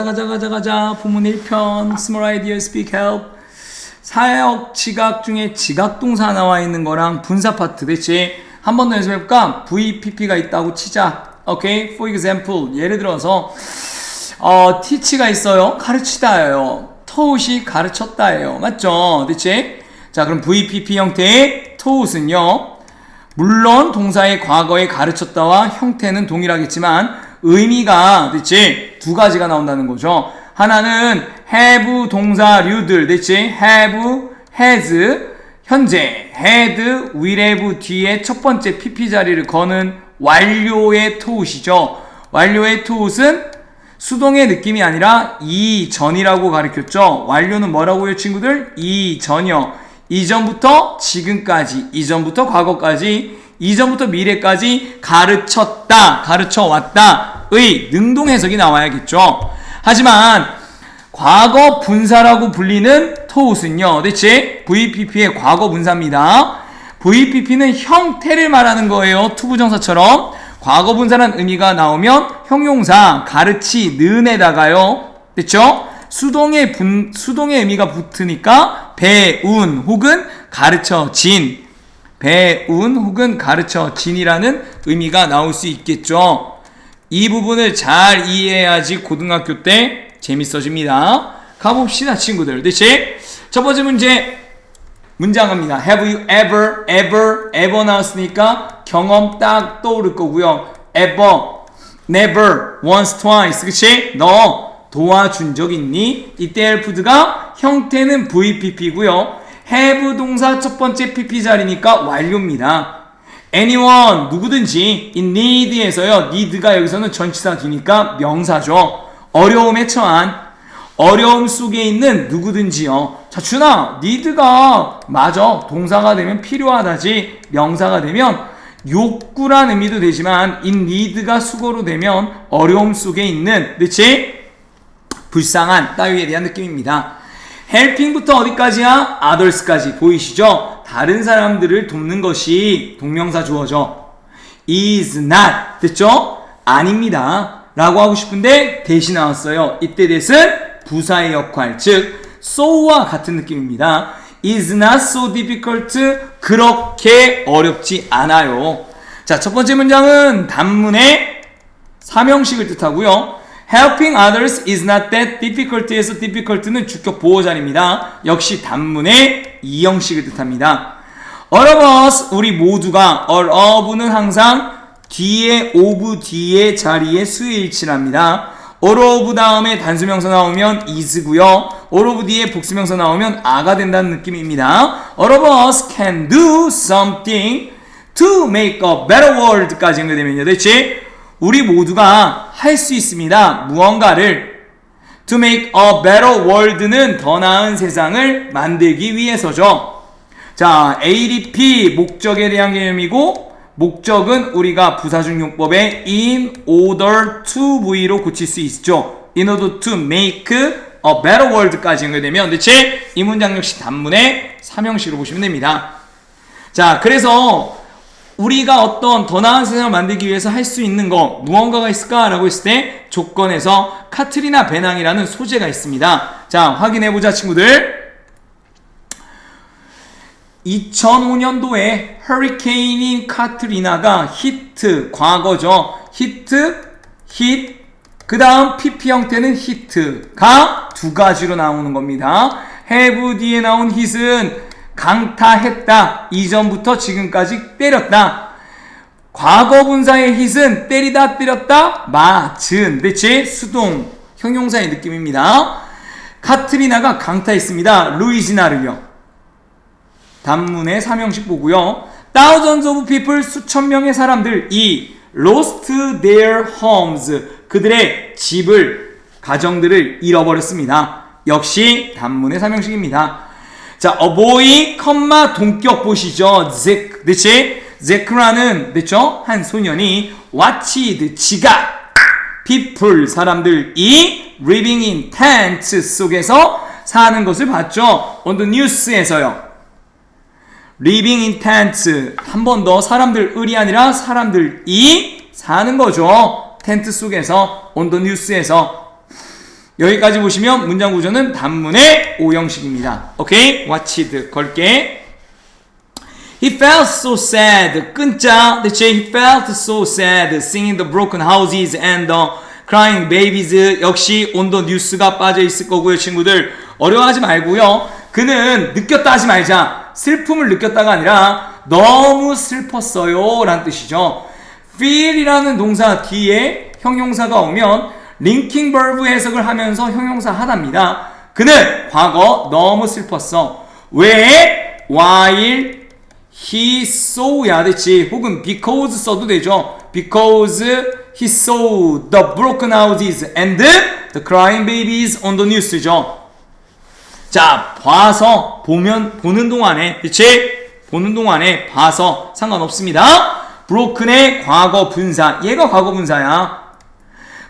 가자 가자 가자 부문 1편 Small Idea Speak Help 사역 지각 중에 지각 동사 나와 있는 거랑 분사 파트 됐지? 한번 더 연습해볼까? VPP가 있다고 치자 오케이? For example 예를 들어서 어, teach가 있어요 가르치다예요 taught 가르쳤다예요 맞죠? 됐지? 자 그럼 VPP 형태의 taught은요 물론 동사의 과거에 가르쳤다와 형태는 동일하겠지만 의미가 됐지 두 가지가 나온다는 거죠. 하나는 have 동사류들 됐지 have, has 현재 had, will have 뒤에 첫 번째 pp 자리를 거는 완료의 토웃이죠. 완료의 토웃은 수동의 느낌이 아니라 이전이라고 가르쳤죠. 완료는 뭐라고요, 친구들? 이전이요. 이전부터 지금까지, 이전부터 과거까지, 이전부터 미래까지 가르쳤다, 가르쳐 왔다의 능동 해석이 나와야겠죠. 하지만 과거 분사라고 불리는 토웃은요, 대체 VPP의 과거 분사입니다. VPP는 형태를 말하는 거예요. 투부정사처럼. 과거 분사란 의미가 나오면 형용사 가르치는에다가요. 됐죠? 수동의 분 수동의 의미가 붙으니까 배운 혹은 가르쳐진 배운 혹은 가르쳐 진이라는 의미가 나올 수 있겠죠. 이 부분을 잘 이해해야지 고등학교 때 재밌어집니다. 가봅시다, 친구들. 대체 첫 번째 문제 문장입니다. Have you ever, ever, ever 나왔으니까 경험 딱 떠오를 거고요. Ever, never, once, twice. 그치? 너 도와준 적 있니? 이때 helped가 형태는 VPP고요. Have 동사 첫 번째 PP 자리니까 완료입니다. anyone 누구든지 in need에서요. need가 여기서는 전치사 뒤니까 명사죠. 어려움에 처한 어려움 속에 있는 누구든지요. 자, 준아, need가 맞아. 동사가 되면 필요하다지. 명사가 되면 욕구란 의미도 되지만 in need가 수거로 되면 어려움 속에 있는 그렇지? 불쌍한 따위에 대한 느낌입니다. Helping부터 어디까지야? others까지 보이시죠? 다른 사람들을 돕는 것이 동명사 주어져. is not 됐죠? 아닙니다. 라고 하고 싶은데 대신 나왔어요. 이때 대신 부사의 역할, 즉 so와 같은 느낌입니다. is not so difficult 그렇게 어렵지 않아요. 자, 첫 번째 문장은 단문의 삼형식을 뜻하고요. Helping others is not that difficult에서 difficult는 주격 보호자입니다. 역시 단문의 이 형식을 뜻합니다. All of us, 우리 모두가 all of는 항상 뒤에 of 뒤에 자리에 수일치랍니다. all of 다음에 단수명사 나오면 is고요. all of 뒤에 복수명사 나오면 a가 된다는 느낌입니다. All of us can do something to make a better world까지 연결되면요. 대체 우리 모두가 할 수 있습니다. 무언가를 to make a better world는 더 나은 세상을 만들기 위해서죠. 자, ADP 목적에 대한 개념이고 목적은 우리가 부사중 용법에 in order to V로 고칠 수 있죠. in order to make a better world까지 연결되면 대체 이 문장 역시 단문의 삼형식으로 보시면 됩니다. 자, 그래서 우리가 어떤 더 나은 세상을 만들기 위해서 할 수 있는 거 무언가가 있을까라고 했을 때 조건에서 카트리나 배낭이라는 소재가 있습니다. 자, 확인해 보자 친구들. 2005년도에 허리케인인 카트리나가 히트 과거죠. 히트 히트 그 다음 PP 형태는 히트가 두 가지로 나오는 겁니다. have 뒤에 나온 hit은 강타했다. 이전부터 지금까지 때렸다. 과거 분사의 hit은 때리다 때렸다 맞은 대체 수동 형용사의 느낌입니다. 카트리나가 강타했습니다. 루이지나를요. 단문의 삼형식 보고요. Thousands of people 수천 명의 사람들이 lost their homes 그들의 집을 가정들을 잃어버렸습니다. 역시 단문의 삼형식입니다. 자, boy, 컴마 동격 보시죠. 잭, 그치? 잭라는, 됐죠? 한 소년이 watched, 지각, people, 사람들이 living in tents 속에서 사는 것을 봤죠. on the news에서요. living in tents 한 번 더 사람들을이 아니라 사람들이 사는 거죠. 텐트 속에서 on the news에서 여기까지 보시면 문장 구조는 단문의 오형식입니다. 오케이? watched 걸게. He felt so sad. 끈자. 그치? He felt so sad seeing the broken houses and the crying babies. 역시 온더 뉴스가 빠져 있을 거고요, 친구들. 어려워하지 말고요. 그는 느꼈다 하지 말자. 슬픔을 느꼈다가 아니라 너무 슬펐어요. 라는 뜻이죠. feel이라는 동사 뒤에 형용사가 오면 링킹 버브 해석을 하면서 형용사 하답니다. 그는 과거 너무 슬펐어. 왜? while he saw야 됐지. 혹은 because 써도 되죠. because he saw the broken houses and the crying babies on the news죠. 자, 봐서 보면 보는 동안에 그치? 보는 동안에 봐서 상관없습니다. broken의 과거 분사. 얘가 과거 분사야.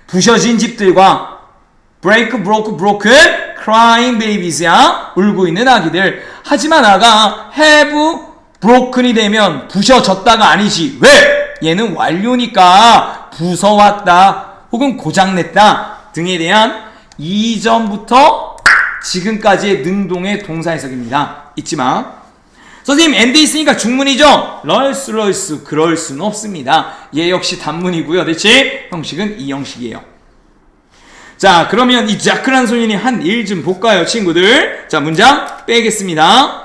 부셔진 집들과 break, broke, broken, crying babies야. 울고 있는 아기들. 하지만 아가 have broken이 되면 부셔졌다가 아니지. 왜? 얘는 완료니까 부서왔다 혹은 고장냈다 등에 대한 이전부터 지금까지의 능동의 동사 해석입니다. 잊지 마. 선생님 엔드 있으니까 중문이죠? 럴스 럴스 그럴 수는 없습니다. 얘 역시 단문이고요. 대체 형식은 이 형식이에요. 자 그러면 이 자크란 소년이 한 일 좀 볼까요 친구들? 자 문장 빼겠습니다.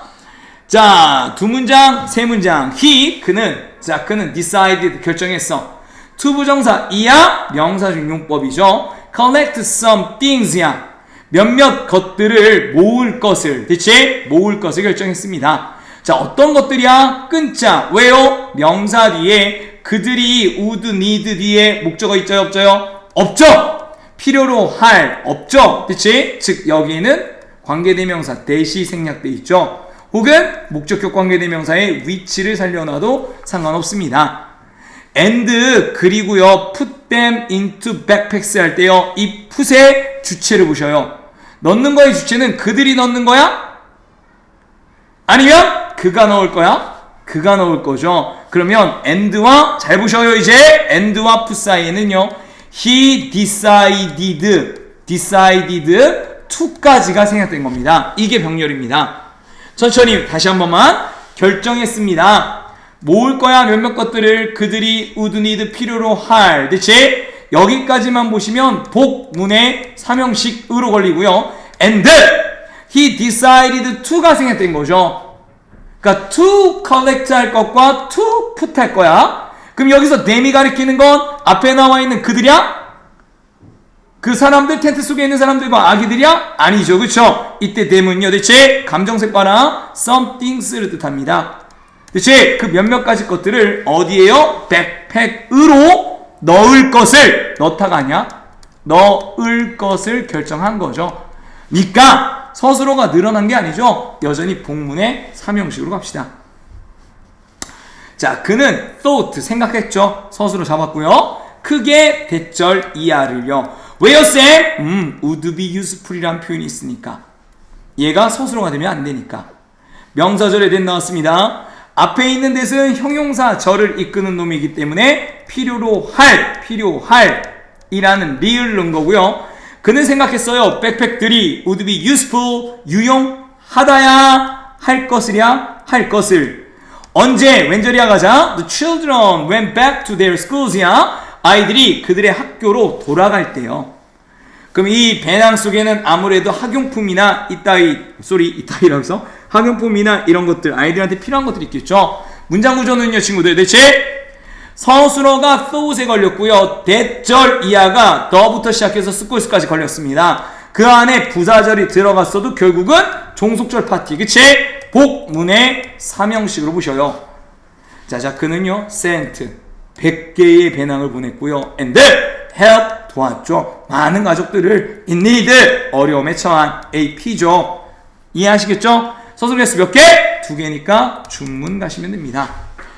자 두 문장 세 문장 he 그는 자크는 decided 결정했어. 투부정사 이야 명사중용법이죠. collect some things야 몇몇 것들을 모을 것을 대체 모을 것을 결정했습니다. 자, 어떤 것들이야? 끈자. 왜요? 명사 뒤에 그들이 would, need 뒤에 목적어 있죠, 없죠요? 없죠. 필요로 할 없죠. 그치? 즉 여기는 관계대명사 대시 생략돼 있죠. 혹은 목적격 관계대명사의 위치를 살려놔도 상관없습니다. and 그리고요 put them into backpacks 할 때요 이 put의 주체를 보셔요. 넣는 거의 주체는 그들이 넣는 거야? 아니면 그가 넣을 거야? 그가 넣을 거죠. 그러면 and와 잘 보셔요 이제 and와 put 사이에는요 he decided decided to까지가 생략된 겁니다. 이게 병렬입니다. 천천히 다시 한 번만 결정했습니다. 모을 거야 몇몇 것들을 그들이 need 필요로 할 대체 여기까지만 보시면 복문의 삼형식으로 걸리고요. and he decided to가 생략된 거죠. 그러니까 to collect 할 것과 to put 할 거야. 그럼 여기서 them이 가리키는 건 앞에 나와 있는 그들이야? 그 사람들 텐트 속에 있는 사람들과 아기들이야? 아니죠. 그쵸? 이때 them은요. 대체 감정색과나 somethings를 뜻합니다. 대체 그 몇몇 가지 것들을 어디에요? 백팩으로 넣을 것을 넣다가 아니야? 넣을 것을 결정한 거죠. 니까 서술어가 늘어난 게 아니죠. 여전히 복문의 삼형식으로 갑시다. 자, 그는 thought 생각했죠. 서술어 잡았고요. 크게 대절 이하를요. 왜요, 쌤? 음, would be useful이란 표현이 있으니까. 얘가 서술어가 되면 안 되니까. 명사절에 된 나왔습니다. 앞에 있는 데는 형용사 절을 이끄는 놈이기 때문에 필요로 할, 필요할 이라는 리을 넣은 거고요. 그는 생각했어요. 백팩들이 would be useful, 유용하다야 할 것이랴 할 것을. 언제 왼절이야 가자. The children went back to their schools,야. 아이들이 그들의 학교로 돌아갈 때요. 그럼 이 배낭 속에는 아무래도 학용품이나 이따위 소리 이따위라고 해서 학용품이나 이런 것들 아이들한테 필요한 것들이 있겠죠. 문장 구조는요, 친구들 대체 서술어가 thought에 걸렸고요. 대절 이하가 더부터 시작해서 스코스까지 걸렸습니다. 그 안에 부사절이 들어갔어도 결국은 종속절 파티, 그치? 복문의 삼형식으로 보셔요. 자, 자, 그는요, sent 100개의 배낭을 보냈고요. and help 도왔죠. 많은 가족들을 in need 어려움에 처한 AP죠. 이해하시겠죠? 서술 개수 몇 개? 두 개니까 중문 가시면 됩니다.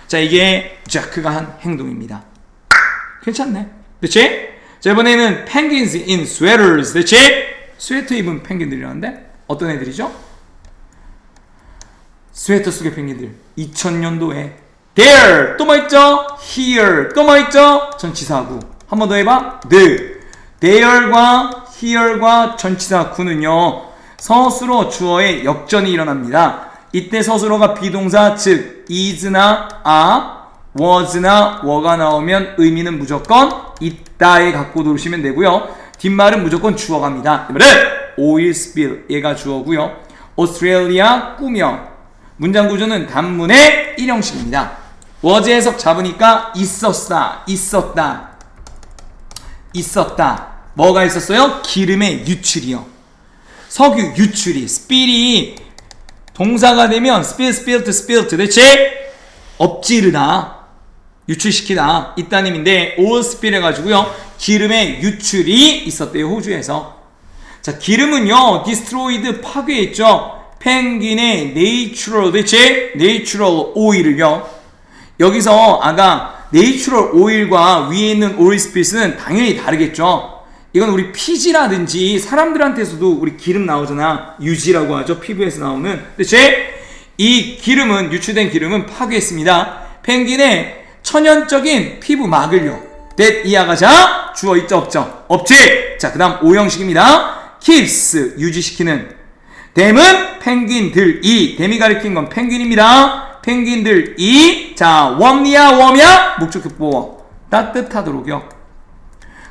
자, 이게 자크가 한 행동입니다. 괜찮네. 그치? 자, 이번에는 penguins in sweaters. 그치? 스웨터 입은 펭귄들이라는데 어떤 애들이죠? 스웨터 속의 펭귄들. 2000년도에 there 또 뭐 있죠? here 또 뭐 있죠? 전치사구. 한 번 더 해봐. the there과 here과 전치사 구는요. 서술어 주어의 역전이 일어납니다. 이때 서술어가 비동사 즉 is나 are, was나 were가 나오면 의미는 무조건 있다에 갖고 놓으시면 되고요. 뒷말은 무조건 주어 갑니다. 그러면 oil spill 얘가 주어고요. 오스트레일리아 꾸며 문장 구조는 단문의 일형식입니다. was 해석 잡으니까 있었다, 있었다, 있었다. 뭐가 있었어요? 기름의 유출이요. 석유 유출이 스필이 동사가 되면 spill, spilled, spilled 대체 엎지르다 유출시키다 있다는 의미인데 all spill 해가지고요. 기름의 유출이 있었대요 호주에서. 자 기름은요 destroyed 파괴했죠. 펭귄의 natural 대체 natural oil을요. 여기서 아까 내추럴 오일과 위에 있는 오일 스피스는 당연히 다르겠죠. 이건 우리 피지라든지 사람들한테서도 우리 기름 나오잖아. 유지라고 하죠. 피부에서 나오는. 대체 이 기름은 유출된 기름은 파괴했습니다. 펭귄의 천연적인 피부 막을요. that 이하가자 주어 있죠 없죠? 없지. 자 그다음 오형식입니다. keeps 유지시키는 댐은 펭귄들이 댐이 가리킨 건 펭귄입니다. 펭귄들이 자 웜이야 웜이야 목적격보 따뜻하도록요.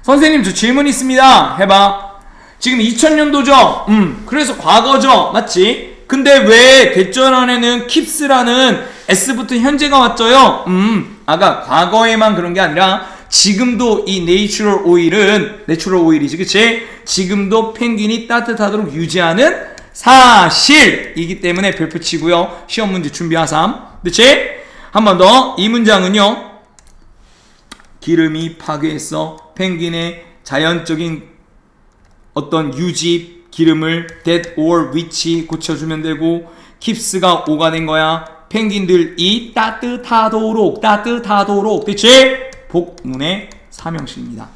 선생님 저 질문 있습니다. 해봐. 지금 2000년도죠. 음 그래서 과거죠. 맞지? 근데 왜 대전원에는 킵스라는 S부터 현재가 왔죠요? 음 아까 과거에만 그런 게 아니라 지금도 이 내추럴 오일은 내추럴 오일이지 그치? 지금도 펭귄이 따뜻하도록 유지하는 사실이기 때문에 별표 치고요. 시험 문제 준비하삼. 그치? 한 번 더. 이 문장은요. 기름이 파괴해서 펭귄의 자연적인 어떤 유지 기름을 that or which 고쳐주면 되고 킵스가 오가 된 거야. 펭귄들이 따뜻하도록 따뜻하도록 그치? 복문의 삼형식입니다.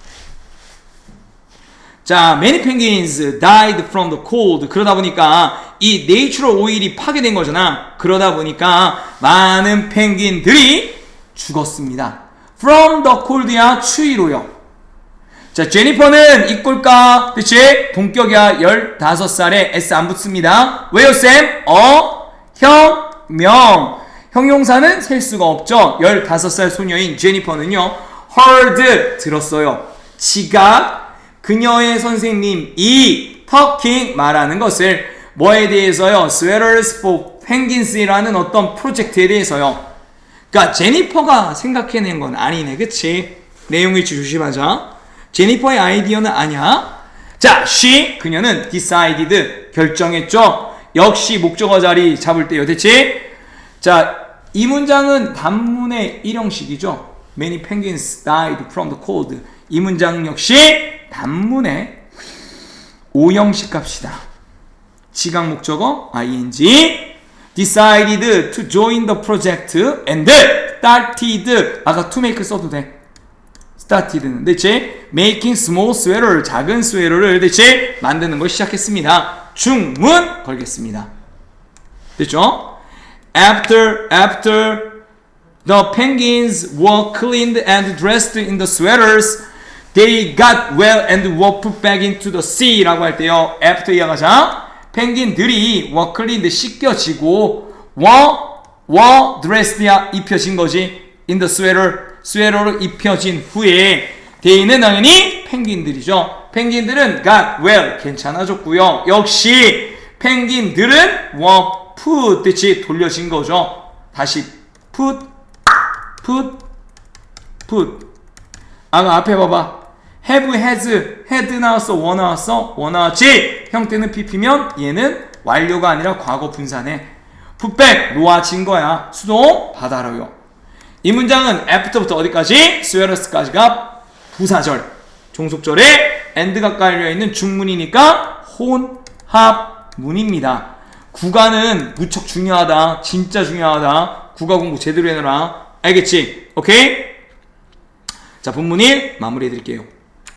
자, many penguins died from the cold. 그러다 보니까 이 내추럴 오일이 파괴된 거잖아. 그러다 보니까 많은 펭귄들이 죽었습니다. From the cold야 추위로요. 자, 제니퍼는 이꼴까? 그치? 동격이야. 15살에 S 안 붙습니다. 왜요, 쌤? 어? 형? 명. 형용사는 셀 수가 없죠. 15살 소녀인 제니퍼는요. heard 들었어요. 지각 그녀의 선생님 이 터킹 말하는 것을 뭐에 대해서요? Sweaters for Penguins라는 어떤 프로젝트에 대해서요. 그러니까 제니퍼가 생각해낸 건 아니네, 그치? 내용일치 조심하자. 제니퍼의 아이디어는 아니야. 자, she 그녀는 decided 결정했죠. 역시 목적어 자리 잡을 때요, 됐지? 자, 이 문장은 단문의 일형식이죠. Many penguins died from the cold. 이 문장 역시 단문의 오형식 값이다. 지각 목적어 ing decided to join the project and started 아까 to make 써도 돼. started는 대체 making small sweater 작은 스웨터를 대체 만드는 걸 시작했습니다. 중문 걸겠습니다. 됐죠? After after the penguins were cleaned and dressed in the sweaters They got well and were put back into the sea 라고 할 때요. after 이어가자. 펭귄들이 cleaned 씻겨지고 were, were dressed야 입혀진 거지. the sweater, 스웨터를 입혀진 후에 they는 당연히 펭귄들이죠. 펭귄들은 got well 괜찮아졌고요. 역시 펭귄들은 were put 뜻이 돌려진 거죠. 다시 put, put, put. 아가 앞에 봐봐. Have, has, had 나왔어, 워 나왔어, 워 나왔지. 형태는 pp면 얘는 완료가 아니라 과거 분사네. 풋백 놓아진 거야. 수동 받아라요. 이 문장은 after부터 어디까지? sweaters까지가 부사절. 종속절에 and가 깔려 있는 중문이니까 혼합문입니다. 구가는 무척 중요하다. 진짜 중요하다. 국어 공부 제대로 해놔라. 알겠지? 오케이? 자, 본문 1 마무리해 드릴게요.